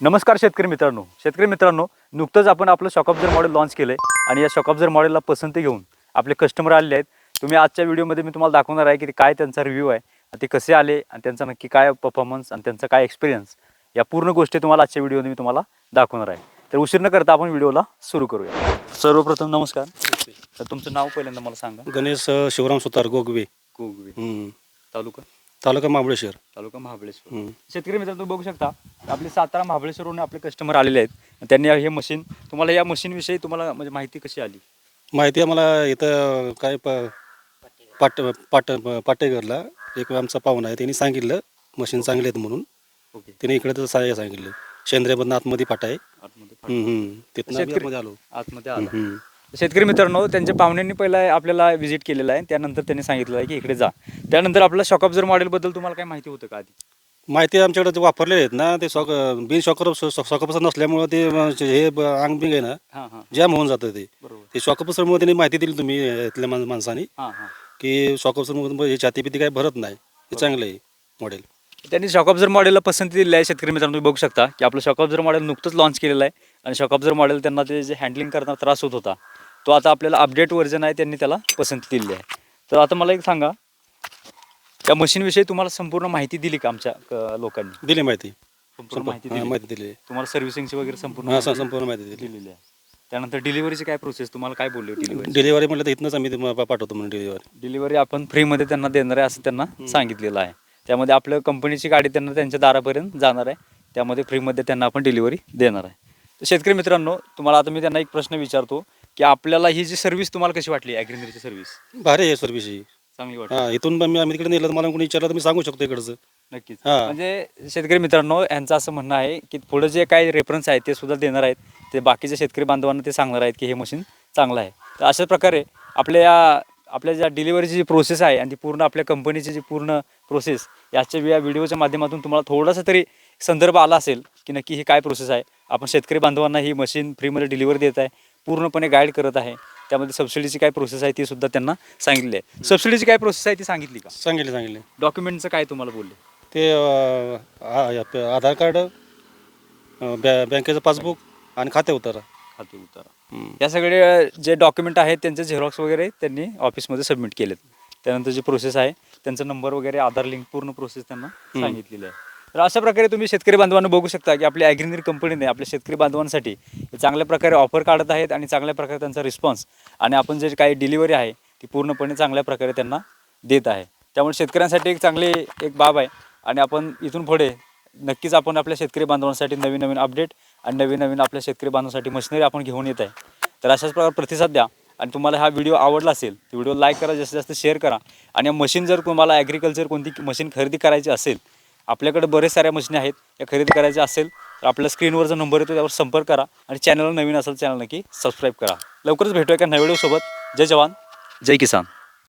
नमस्कार शेतकरी मित्रांनो. शेतकरी मित्रांनो नुकतंच आपण आपलं शॉकअब्झर मॉडेल लॉन्च केलं आहे आणि या शॉकअब्झर मॉडेलला पसंती घेऊन आपले कस्टमर आलेले आहेत. तुम्ही आजच्या व्हिडिओमध्ये मी तुम्हाला दाखवणार आहे की ते काय त्यांचा रिव्ह्यू आहे ते कसे आले आणि त्यांचा नक्की काय परफॉर्मन्स आणि त्यांचा काय एक्सपिरियन्स या पूर्ण गोष्टी तुम्हाला आजच्या व्हिडिओमध्ये मी तुम्हाला दाखवणार आहे. तर उशीर न करता आपण व्हिडिओला सुरू करूया. सर्वप्रथम नमस्कार. तर तुमचं नाव पहिल्यांदा मला सांगा. गणेश अ, शिवराम सुतार गोगवे. गोगवे. तालुका? तालुका महाबळेश्वर. तालुका महाबळेश्वर. हम्म. शेतकरी मित्रांनो तुम्ही बघू शकता आपले सातारा महाबळेश्वरहून आपले कस्टमर आलेले आहेत. त्यांनी हे मशीन तुम्हाला या मशीनविषयी तुम्हाला म्हणजे माहिती कशी आली? माहिती आम्हाला इथं काय प पाट पाट पाटेघरला एक आमचा पाहुणा आहे त्यांनी सांगितलं मशीन चांगले आहेत म्हणून. ओके. त्याने इकडे तर सा- सांगितलं. शेंद्रेमधनं आतमध्ये पाटा आहे. आतमध्ये हम्म, हम्म. तिथनं आम्ही शेतकरी- आतमध्ये आलो. आतमध्ये हम्म, आला हम्म. शेतकरी मित्रांनो त्यांच्या पाहुण्यांनी पहिला आपल्याला व्हिजिट केलेला आहे त्यानंतर त्यांनी सांगितलं आहे की इकडे जा त्यानंतर आपल्या शॉकअब्झर मॉडेलबद्दल तुम्हाला काय माहिती होतं का आधी माहिती आमच्याकडे जे वापरले आहेत ना ते सॉक बिन शॉकर शॉकपसर नसल्यामुळं ते हे ब- अंग बिंग आहे ना हां हां जॅम होऊन जातं ते बरोबर ते शॉकपसरमुळे त्यांनी माहिती दिली तुम्ही इथल्या माण- माणसानी हां हां की शॉकपसरमधून हे छातीपिती काय भरत नाही हे चांगलं आहे मॉडेल त्यांनी शॉकअब्झर मॉडेलला पसंती दिली आहे शेतकरी मित्रांनो तुम्ही बघू शकता की आपलं शॉकअब्झर मॉडेल नुकतंच लॉन्च केलेलं आहे आणि शॉकअब्झर मॉडेल त्यांना ते जे हँडलिंग करताना त्रास होत होता तो आता आपल्याला अपडेट व्हर्जन आहे त्यांनी त्याला पसंती दिली आहे. तर आता मला एक सांगा त्या मशीनविषयी तुम्हाला संपूर्ण माहिती दिली का आमच्या क- लोकांनी? दिली माहिती. संपूर्ण माहिती हा, दिली. माहिती दिली. तुम्हाला सर्व्हिसिंगची वगैरे संपूर्ण हा संपूर्ण माहिती दिली. दिलेली आहे. त्यानंतर डिलिव्हरीची काय प्रोसेस तुम्हाला काय बोलले डिलिव्हरी डिलिव्हरी म्हटलं तर इथनंच आम्ही तुम्हाला पाठवतो म्हणून डिलिव्हरी डिलिव्हरी आपण फ्रीमध्ये त्यांना देणार आहे असं त्यांना सांगितलेलं आहे. त्यामध्ये आपल्या कंपनीची गाडी त्यांना त्यांच्या दारापर्यंत जाणार आहे. त्यामध्ये फ्रीमध्ये त्यांना आपण डिलिव्हरी देणार आहे. तर शेतकरी मित्रांनो तुम्हाला आता मी त्यांना एक प्रश्न विचारतो. की आपल्याला ही जी सर्व्हिस तुम्हाला कशी वाटली ॲग्रिनरीची सर्व्हिस भारी आहे सर्व्हिस ही. चांगली वाटली. हा इथून पण मी आम्ही तिकडे नेलं तर मला कोणी विचारलं तर मी सांगू शकतो इकडचं. नक्कीच. हा. म्हणजे शेतकरी मित्रांनो यांचं असं म्हणणं आहे की पुढे जे काही रेफरन्स आहे ते सुद्धा देणार आहेत. ते बाकीच्या शेतकरी बांधवांना ते सांगणार आहेत की हे मशीन चांगलं आहे. तर अशाच प्रकारे आपल्या या आपल्या ज्या डिलिव्हरीची जी प्रोसेस आहे आणि ती पूर्ण आपल्या कंपनीची जी पूर्ण प्रोसेस याच्या या व्हिडिओच्या माध्यमातून तुम्हाला थोडासा तरी संदर्भ आला असेल की नक्की ही काय प्रोसेस आहे. आपण शेतकरी बांधवांना ही मशीन फ्रीमध्ये डिलिव्हरी देत आहे. पूर्णपणे गाईड करत आहे. त्यामध्ये सबसिडीची काय प्रोसेस आहे ती सुद्धा त्यांना सांगितली आहे. सबसिडीची काय प्रोसेस आहे ती सांगितली का? सांगितले सांगितले. डॉक्युमेंटचं काय तुम्हाला बोलले? ते अं, आ- आपलं आधार कार्ड अं, बॅ बँकेचं पासबुक आणि खाते उतारा. खाते उतारा. हम्म. या सगळे जे डॉक्युमेंट आहेत त्यांचे झेरॉक्स वगैरे त्यांनी ऑफिसमध्ये सबमिट केलेत. त्यानंतर जी प्रोसेस आहे त्यांचा नंबर वगैरे आधार लिंक पूर्ण प्रोसेस त्यांना सांगितलेली आहे. तर अशा प्रकारे तुम्ही शेतकरी बांधवांना बघू शकता की आपल्या ॲग्रिनरी कंपनीने आपल्या शेतकरी बांधवांसाठी चांगल्या प्रकारे ऑफर काढत आहेत आणि चांगल्या प्रकारे त्यांचा रिस्पॉन्स आणि आपण जे काही डिलिव्हरी आहे ती पूर्णपणे चांगल्या प्रकारे त्यांना देत आहे. त्यामुळे शेतकऱ्यांसाठी एक चांगली एक बाब आहे आणि आपण इथून पुढे नक्कीच आपण आपल्या शेतकरी बांधवांसाठी नवीन नवीन अपडेट आणि नवीन नवीन आपल्या शेतकरी बांधवांसाठी मशिनरी आपण घेऊन येत आहे. तर अशाच प्रकारे प्रतिसाद द्या आणि तुम्हाला हा व्हिडिओ आवडला असेल तर व्हिडिओ लाईक करा जास्तीत जास्त शेअर करा आणि मशीन जर तुम्हाला ॲग्रिकल्चर कोणती मशीन खरेदी करायची असेल आपल्याकडे बरेच साऱ्या मशीनी आहेत या खरेदी करायच्या असेल तर आपल्या स्क्रीनवर जो नंबर येतो त्यावर संपर्क करा आणि चॅनलला नवीन असेल चॅनल नक्की सबस्क्राईब करा. लवकरच भेटूया एका नव्या जय जवान. जय किसान.